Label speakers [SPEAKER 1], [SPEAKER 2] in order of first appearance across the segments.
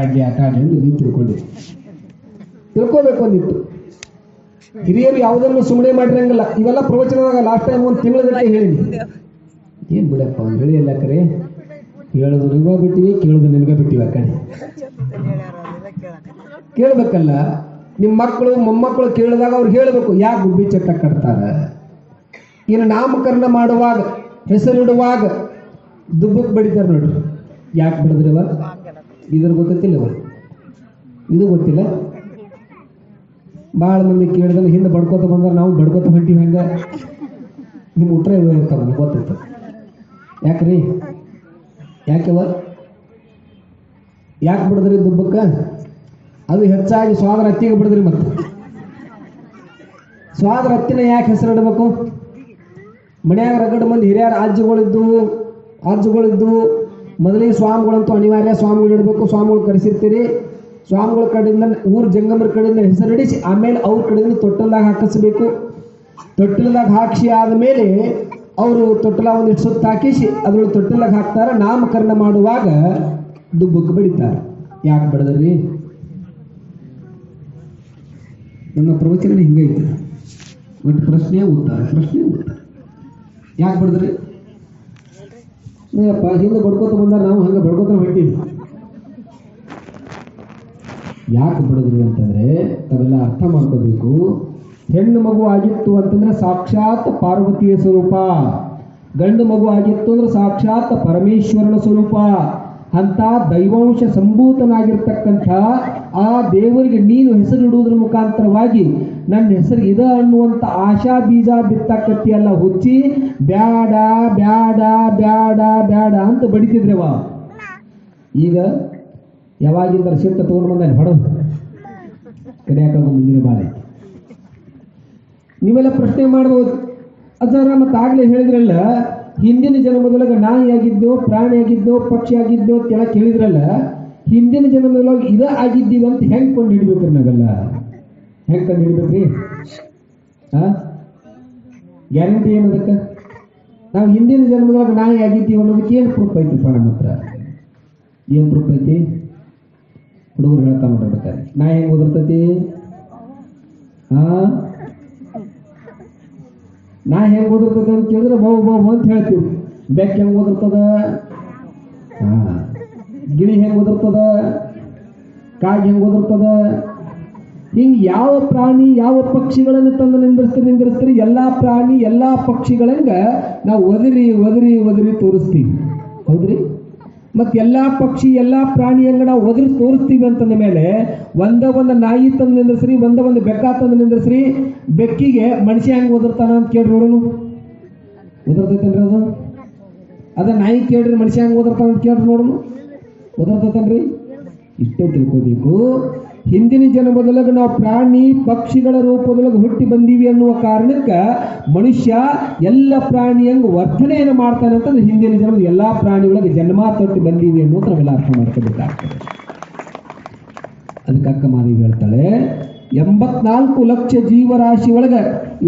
[SPEAKER 1] ಆಡ್ಲಿ ಆಟ ಅಂತ ನೀವು ತಿಳ್ಕೊಂಡಿ ತಿಳ್ಕೊಬೇಕು ಅಂದಿತ್ತು ಹಿರಿಯರು ಯಾವುದನ್ನು ಸುಮ್ಮನೆ ಮಾಡಿರಂಗಿಲ್ಲ. ಇವೆಲ್ಲ ಪ್ರವಚನದಾಗ ಲಾಸ್ಟ್ ಟೈಮ್ ಒಂದು ತಿಂಗಳ ಹೇಳಿ ಹೇಳಿನಿ. ಏನ್ ಬಿಡಪ್ಪ ಅಂತ ಹೇಳಿ ಎಲ್ಲ ಕರೆ? ಹೇಳೋದು ನಿಮಗ ಬಿಟ್ಟಿವಿ ಕೇಳೋದು ನಿನ್ಗ ಬಿಟ್ಟಿವಿ ಆ ಕಡೆ ಕೇಳ್ಬೇಕಲ್ಲ ನಿಮ್ಮ ಮಕ್ಕಳು, ಮೊಮ್ಮಕ್ಕಳು ಕೇಳಿದಾಗ ಅವ್ರು ಹೇಳಬೇಕು, ಯಾಕೆ ಗುಬ್ಬಿ ಚಟ್ಟ ಕಟ್ತಾರ? ಇನ್ನು ನಾಮಕರಣ ಮಾಡುವಾಗ, ಹೆಸರಿಡುವಾಗ ದುಬ್ಬಕ್ಕೆ ಬಡಿತಾರೆ ನೋಡ್ರಿ. ಯಾಕೆ ಬಿಡಿದ್ರವ ಇದ್ರ ಗೊತ್ತಿಲ್ಲವ ಇದು ಗೊತ್ತಿಲ್ಲ. ಭಾಳ ಮಂದಿ ಕೇಳಿದ್ರೆ ಹಿಂದೆ ಬಡ್ಕೋತ ಬಂದ್ರೆ ನಾವು ಬಡ್ಕೋತ ಹೊಂಟಿವಿ ಹಂಗ. ನಿಮ್ಮ ಉತ್ತರ ಇರ್ತಾವ ನಮ್ಗೆ ಯಾಕ್ರಿ? ಯಾಕವ ಯಾಕೆ ಬಿಡದ್ರಿ ದುಬ್ಬಕ್ಕ? ಅದು ಹೆಚ್ಚಾಗಿ ಸ್ವಾದರ ಹತ್ತಿಗೆ ಬಿಡದ್ರಿ ಮತ್ತೆ. ಸ್ವಾದರ ಹತ್ತಿನ ಯಾಕೆ ಹೆಸರಿಡಬೇಕು ಮನ್ಯಾಗ ರಗಡ ಮಂದಿ ಹಿರಿಯರ ರಾಜ್ಯಗಳಿದ್ದು ಆಜ್ಯಗಳಿದ್ದು ಮೊದಲಿಗೆ ಸ್ವಾಮಿಗಳಂತೂ ಅನಿವಾರ್ಯ ಸ್ವಾಮಿಗಳು ಇಡಬೇಕು, ಸ್ವಾಮಿಗಳು ಕರೆಸಿರ್ತೀರಿ. ಸ್ವಾಮಿಗಳ ಕಡೆಯಿಂದ ಊರ್ ಜಂಗಮರ ಕಡೆಯಿಂದ ಹೆಸರಿಡಿಸಿ, ಆಮೇಲೆ ಅವ್ರ ಕಡೆಯಿಂದ ತೊಟ್ಟಲ್ದಾಗ ಹಾಕಿಸ್ಬೇಕು. ತೊಟ್ಟಲ್ದಾಗ ಹಾಕಿಸಿ ಆದಮೇಲೆ ಅವರು ತೊಟ್ಟಲ ಒಂದಿಷ್ಟು ಸುತ್ತ ಹಾಕಿಸಿ, ಅದ್ರೊಳಗೆ ತೊಟ್ಟಲ್ದಾಗ ಹಾಕ್ತಾರೆ. ನಾಮಕರಣ ಮಾಡುವಾಗ ದುಬ್ಬಕ್ಕೆ ಬಡಿತಾರೆ. ಯಾಕೆ ಬಡದ್ರಿ? ನಮ್ಮ ಪ್ರವಚನ ಹಿಂಗೈತೆ. ಒಂದು ಪ್ರಶ್ನೆ ಉತ್ತರ ಪ್ರಶ್ನೆ ಉತ್ತರ. ಯಾಕೆ ಬಡದ್ರಿ? ಅಪ್ಪ ಹಿಂದೆ ಬಡ್ಕೋತ ಬಂದ ನಾವು ಹಂಗೆ ಬಡ್ಕೋತ ಹೊಂಟೀವಿ. ಯಾಕೆ ಬಡದ್ರು ಅಂತಂದ್ರೆ ತಾವೆಲ್ಲ ಅರ್ಥ ಮಾಡ್ಕೋಬೇಕು. ಹೆಣ್ಣು ಮಗು ಆಗಿತ್ತು ಅಂತಂದ್ರೆ ಸಾಕ್ಷಾತ್ ಪಾರ್ವತಿಯ ಸ್ವರೂಪ. ಗಂಡು ಮಗು ಆಗಿತ್ತು ಅಂದ್ರೆ ಸಾಕ್ಷಾತ್ ಪರಮೇಶ್ವರನ ಸ್ವರೂಪ. ಅಂತ ದೈವಾಂಶ ಸಂಭೂತನಾಗಿರ್ತಕ್ಕಂಥ ಆ ದೇವರಿಗೆ ನೀನು ಹೆಸರಿಡುವುದರ ಮುಖಾಂತರವಾಗಿ ನನ್ನ ಹೆಸರು ಇದ ಅನ್ನುವಂಥ ಆಶಾ ಬೀಜ ಬಿತ್ತಕ್ಕತ್ತಿಯೆಲ್ಲ ಹುಚ್ಚಿ. ಬ್ಯಾಡ ಬ್ಯಾಡ ಬ್ಯಾಡ ಬ್ಯಾಡ ಅಂತ ಬಡಿತಿದ್ರವ. ಈಗ ಯಾವಾಗಿಂದ ಸಿಟ್ಟ ತಗೊಂಡು ಬಂದ ಹೊಡೆದು ಕಡಿಯಾಕ ಮುಂದಿನ ಬಾಳೆ ನೀವೆಲ್ಲ ಪ್ರಶ್ನೆ ಮಾಡ್ಬೋದು. ಅದರ ಮತ್ತೆ ಹೇಳಿದ್ರಲ್ಲ ಹಿಂದಿನ ಜನ್ಮದೊಳಗೆ ನಾಯಿ ಆಗಿದ್ದೋ ಪ್ರಾಣಿ ಆಗಿದ್ದೋ ಪಕ್ಷಿ ಆಗಿದ್ದೋ ಕೆಳ ಕೇಳಿದ್ರಲ್ಲ, ಹಿಂದಿನ ಜನ್ಮದೊಳಗೆ ಇದ ಆಗಿದ್ದೀವಿ ಅಂತ ಹೆಂಗ್ ಕಂಡು ಹಿಡಿಬೇಕ್ರಿ ನಾವೆಲ್ಲ? ಹೆಂಗ್ ಕಂಡು ಹಿಡಿಬೇಕ್ರಿ ಗ್ಯಾರಂಟಿ ಏನದಕ್ಕೆ ನಾವು ಹಿಂದಿನ ಜನ್ಮದೊಳಗೆ ನಾಯಿ ಆಗಿದ್ದೀವಿ ಅನ್ನೋದಕ್ಕೆ ಏನು ಪ್ರೂಫ್ ಐತಿಪ್ಪ ನಮ್ಮ ಹತ್ರ? ಏನು ಪ್ರೂಫ್ ಐತಿ? ಹುಡುಗರು ಹೇಳ್ತಾ ನೋಡ್ಬೇಕಾರೆ ನಾಯಿ ಹೆಂಗ್ ಓದಿರ್ತೈತಿ? ಹಾ ನಾ ಹೆಂಗ್ ಓದಿರ್ತದೆ ಅಂತ ಕೇಳಿದ್ರೆ ಬಹು ಬಹು ಅಂತ ಹೇಳ್ತೀವಿ. ಬೆಕ್ಕ ಹೆಂಗ್ ಓದಿರ್ತದ ಗಿಳಿ ಹೆಂಗ್ ಓದಿರ್ತದ, ಕಾಗೆ ಹೆಂಗ್ ಓದಿರ್ತದ, ಹಿಂಗ್ ಯಾವ ಪ್ರಾಣಿ ಯಾವ ಪಕ್ಷಿಗಳನ್ನು ತಂದು ನಿಂದಿರ್ಸ್ತೀರಿ ನಿಂದಿರ್ಸ್ತೀರಿ, ಎಲ್ಲಾ ಪ್ರಾಣಿ ಎಲ್ಲಾ ಪಕ್ಷಿಗಳಂಗ ನಾವು ಒದರಿ ಒದರಿ ಒದರಿ ತೋರಿಸ್ತೀವಿ. ಹೌದ್ರಿ? ಮತ್ ಎಲ್ಲಾ ಪಕ್ಷಿ, ಎಲ್ಲಾ ಪ್ರಾಣಿ ಅಂಗಡ ನಾವು ಒದರಿ ತೋರಿಸ್ತೀವಿ ಅಂತಂದ ಮೇಲೆ ಒಂದ ಒಂದು ನಾಯಿ ತಂದು ನಿಂದ್ರಸ್ರಿ, ಒಂದ ಒಂದು ಬೆಕ್ಕ ತಂದು ನಿಂದ್ರಸ್ರಿ, ಬೆಕ್ಕಿಗೆ ಮನುಷ್ಯ ಹೆಂಗ್ ಒದರ್ತಾನ ಅಂತ ಕೇಳಿ ನೋಡೋನು. ಒದರ್ತೈತೇನ್ರಿ ಅದು? ಅದ ನಾಯಿ ಕೇಳ್ರಿ ಮನುಷ್ಯ ಹೆಂಗ್ ಒದರ್ತಾನ ಅಂತ ಕೇಳ್ರಿ ನೋಡೋನು. ಒದರ್ತೈತನ್ರಿ? ಇಷ್ಟೇ ತಿಳ್ಕೋಬೇಕು. ಹಿಂದಿನ ಜನ್ಮದೊಳಗೆ ನಾವು ಪ್ರಾಣಿ ಪಕ್ಷಿಗಳ ರೂಪದೊಳಗೆ ಹುಟ್ಟಿ ಬಂದೀವಿ ಅನ್ನುವ ಕಾರಣಕ್ಕೆ ಮನುಷ್ಯ ಎಲ್ಲ ಪ್ರಾಣಿಯಂಗೆ ವರ್ಧನೆಯನ್ನು ಮಾಡ್ತಾನೆ ಅಂತಂದ್ರೆ ಹಿಂದಿನ ಜನ್ಮದ ಎಲ್ಲಾ ಪ್ರಾಣಿಗಳಿಗೆ ಜನ್ಮ ತೊಟ್ಟು ಬಂದೀವಿ ಅನ್ನೋದು ನಾವೆಲ್ಲ ಅರ್ಥ ಮಾಡ್ಕೋಬೇಕಾಗ್ತದೆ. ಅದಕ್ಕೆ ಅಕ್ಕ ಮಾದೇವಿ ಹೇಳ್ತಾಳೆ, ಎಂಬತ್ನಾಲ್ಕು ಲಕ್ಷ ಜೀವರಾಶಿ ಒಳಗ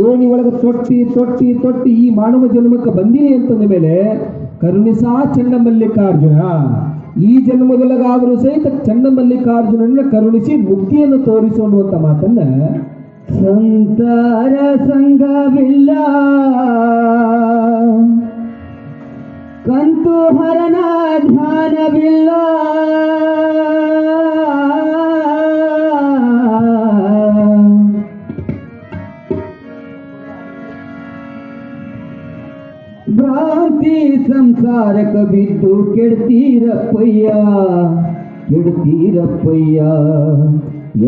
[SPEAKER 1] ಯೋನಿ ಒಳಗ ತೊಟ್ಟಿ ತೊಟ್ಟಿ ತೊಟ್ಟಿ ಈ ಮಾನವ ಜನ್ಮಕ್ಕೆ ಬಂದಿನಿ ಅಂತಂದ ಮೇಲೆ ಕರುಣಿಸಾ ಚನ್ನಮಲ್ಲಿಕಾರ್ಜುನ ಈ ಜನ್ಮದೊಳಗಾದರೂ ಸಹಿತ ಚನ್ನಮಲ್ಲಿಕಾರ್ಜುನನ್ನ ಕರುಣಿಸಿ ಮುಕ್ತಿಯನ್ನು ತೋರಿಸು ಅನ್ನುವಂಥ ಮಾತನ್ನ ಸಂತಾರ ಸಂಗವಿಲ್ಲ ಕಂತು ಹರನ ಧ್ಯಾನವಿಲ್ಲ ಭ್ರಾಂತಿ ಸಂಸಾರಕ ಬಿದ್ದು ಕೆಡ್ತೀರಪ್ಪಯ್ಯ ಕೆಡ್ತೀರಪ್ಪಯ್ಯ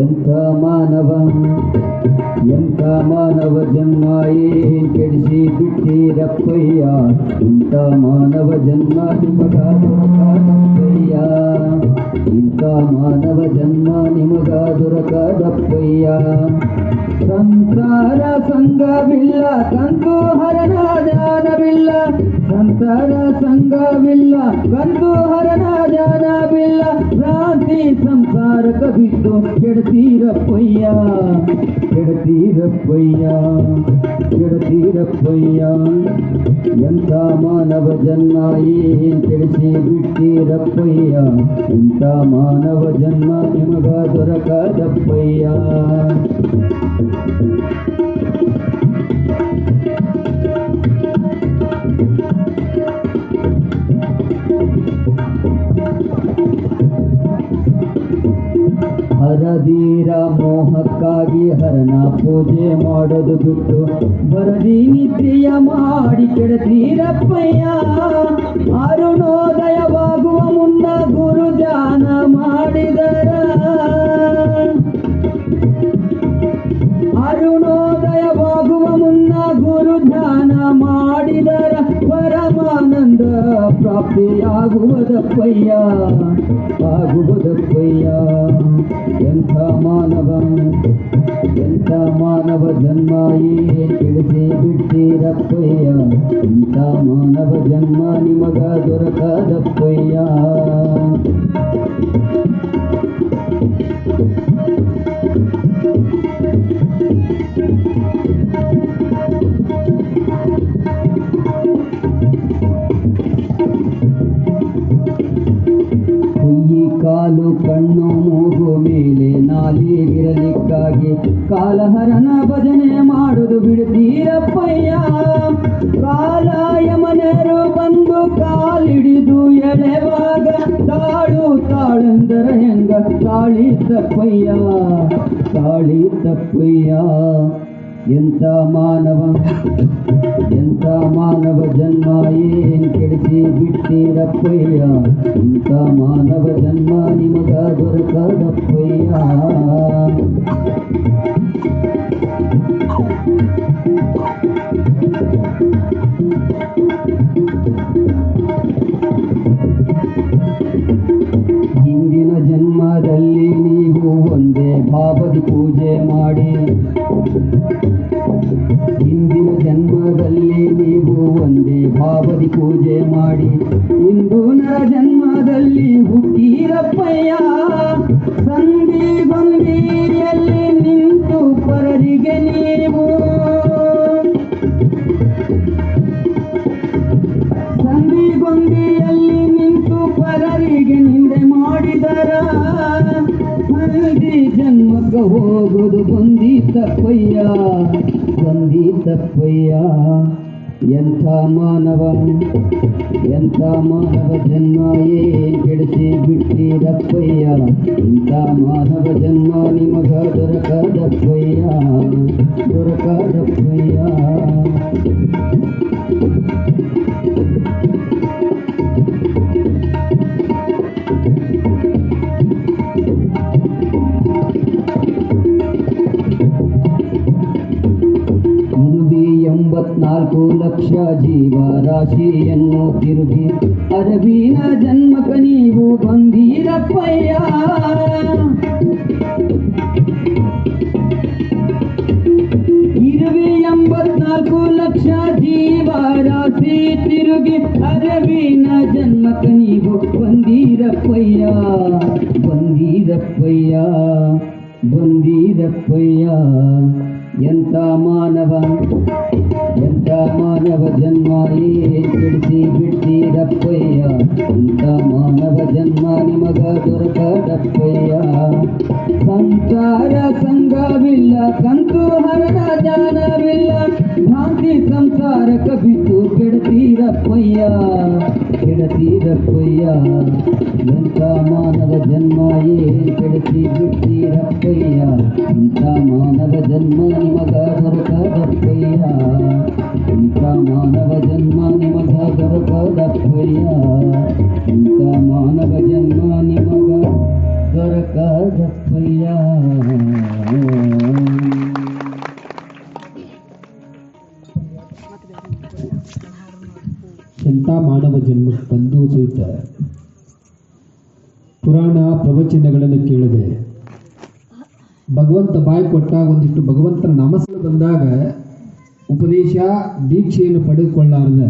[SPEAKER 1] ಎಂಥ ಮಾನವ ಎಂಥ ಮಾನವ ಜನ್ಮ ಏನ್ ಕೆಡಿಸಿ ಬಿಟ್ಟಿರಪ್ಪಯ್ಯ ಇಂಥ ಮಾನವ ಜನ್ಮ ನಿಮಗಾದಪ್ಪಯ್ಯ ಇಂಥ ಮಾನವ ಜನ್ಮ ನಿಮಗಾದುರಕಾದಪ್ಪಯ್ಯ ಸಂಸಾರ ಸಂಘವಿಲ್ಲ ಕಂತು ಹರಣ ಜ್ಞಾನವಿಲ್ಲ ಸಂಸಾರ ಸಂಘವಿಲ್ಲ ಕಂತು ಹರಣ ಜ್ಞಾನವಿಲ್ಲ ಭ್ರಾಂತಿ ಸಂಸಾರಕ ಬಿಟ್ಟು ಕೆಡ್ತೀರಪ್ಪಯ್ಯ ಕೆಡ್ತೀರಪ್ಪಯ್ಯ ಕೆಡ್ತೀರಪ್ಪಯ್ಯ ಎಂಥ ಮಾನವ ಜನ್ಮ ಏನ್ ಕೆಡಿಸಿ ಬಿಟ್ಟಿರಪ್ಪಯ್ಯ ಇಂಥ ಮಾನವ ಜನ್ಮ
[SPEAKER 2] ದೊರಕದಪ್ಪಯ್ಯ ಹರದೀರ ಮೋಹಕ್ಕಾಗಿ ಹರನ ಪೂಜೆ ಮಾಡೋದು ಬಿಟ್ಟು ಬರದಿ ನಿದ್ರೆಯ ಮಾಡಿ ಕೆಡದೀರಪ್ಪಯ್ಯ ಅರುಣೋದಯವಾಗುವ ಪ್ರಾಪ್ತಿಯಾಗುವುದಪ್ಪಯ್ಯ ಆಗುವುದಪ್ಪಯ್ಯ ಎಂಥ ಮಾನವ ಎಂಥ ಮಾನವ ಜನ್ಮ ಏನ್ ತಿಳಿಸಿ ಬಿಟ್ಟಿರಪ್ಪಯ್ಯ ಎಂಥ ಮಾನವ ಜನ್ಮ ನಿಮಗ ದೊರಕದಪ್ಪಯ್ಯ ಕೈ ಎಂಥ ಮಾನವ ಎಂಥ ಮಾನವ ಜನ್ಮ ಏನ್ ಕೆಡಿಸಿ ಬಿಟ್ಟಿರಪ್ಪಯ್ಯ ಇಂಥ ಮಾನವ ಜನ್ಮ ನಿಮಗ ದೊರಕದಪ್ಪಯ್ಯ ಹೋಗುದು ಬಂದಿ ತಪ್ಪಯ್ಯ ಬಂದಿ ತಪ್ಪಯ್ಯ ಎಂಥ ಮಾನವ ಎಂಥ ಮಾನವ ಜನ್ಮ ಏನ್ ಕೆಡಿಸಿ ಬಿಟ್ಟಿರಪ್ಪಯ್ಯ ಇಂಥ ಮಾನವ ಜನ್ಮ ನಿಮಗ ದೊರಕದಪ್ಪಯ್ಯ ದೊರಕದಪ್ಪಯ್ಯ ಜೀವ ರಾಶಿಯನ್ನು ತಿರುಗಿ, ಅರಬಿನ ಜನ್ಮಕ ನೀವು ಬಂದೀರಪ್ಪಯ್ಯ. ಇರುವೆ ಎಂಬತ್ನಾಲ್ಕು ಲಕ್ಷ ಜೀವ ರಾಶಿ ತಿರುಗಿ, ಅರಬಿನ ಜನ್ಮಕ ನೀವು ಬಂದೀರಪ್ಪಯ್ಯ. ಬಂದೀರಪ್ಪಯ್ಯ ಬಂದೀರಪ್ಪಯ್ಯ. ಎಂಥ ಮಾನವ ಎಂಥ ಮಾನವ ಜನ್ಮ ಏನ್ ಕೆಡಿಸಿ ಬಿಟ್ಟಿರಪ್ಪಯ್ಯ ಎಂಥ ಮಾನವ ಜನ್ಮ ನಿಮಗ ದೊರಕದಪ್ಪಯ್ಯ? ಸಂಸಾರ ಸಂಘವಿಲ್ಲ, ಕಂತು ಹರಣ ಜಾನವಿಲ್ಲ. ಭ್ರಾಂತಿ ಸಂಸಾರಕ ಬಿಟ್ಟು ಕೆಡತೀರಪ್ಪಯ್ಯ ಕೆಡತೀರಪ್ಪಯ್ಯ. ಎಂಥ ಮಾನವ ಜನ್ಮ ಏನ್ ಕೆಡಿಸಿ ಬಿಟ್ಟಿರಪ್ಪಯ್ಯ ಇಂಥ ಮಾನವ ಜನ್ಮ ನಿಮಗ ದೊರಕದಪ್ಪಯ್ಯ ಇಂಥ ಮಾನವ ಜನ್ಮ ನಿಮಗ ದೊರಕದಪ್ಪಯ್ಯ ಇಂಥ ಮಾನವ ಜನ್ಮ ನಿಮಗ ದೊರಕದಪ್ಪಯ್ಯ
[SPEAKER 1] ಎಂಥ ಮಾನವ ಜನ್ಮ ಬಂದು ಸಹಿತ ಪುರಾಣ ಪ್ರವಚನಗಳನ್ನು ಕೇಳಿದೆ. ಭಗವಂತ ಬಾಯಿ ಕೊಟ್ಟಾಗ ಒಂದಿಷ್ಟು ಭಗವಂತನ ನಾಮಸ್ಗಳು ಬಂದಾಗ ಉಪದೇಶ ದೀಕ್ಷೆಯನ್ನು ಪಡೆದುಕೊಳ್ಳಾರ್ದ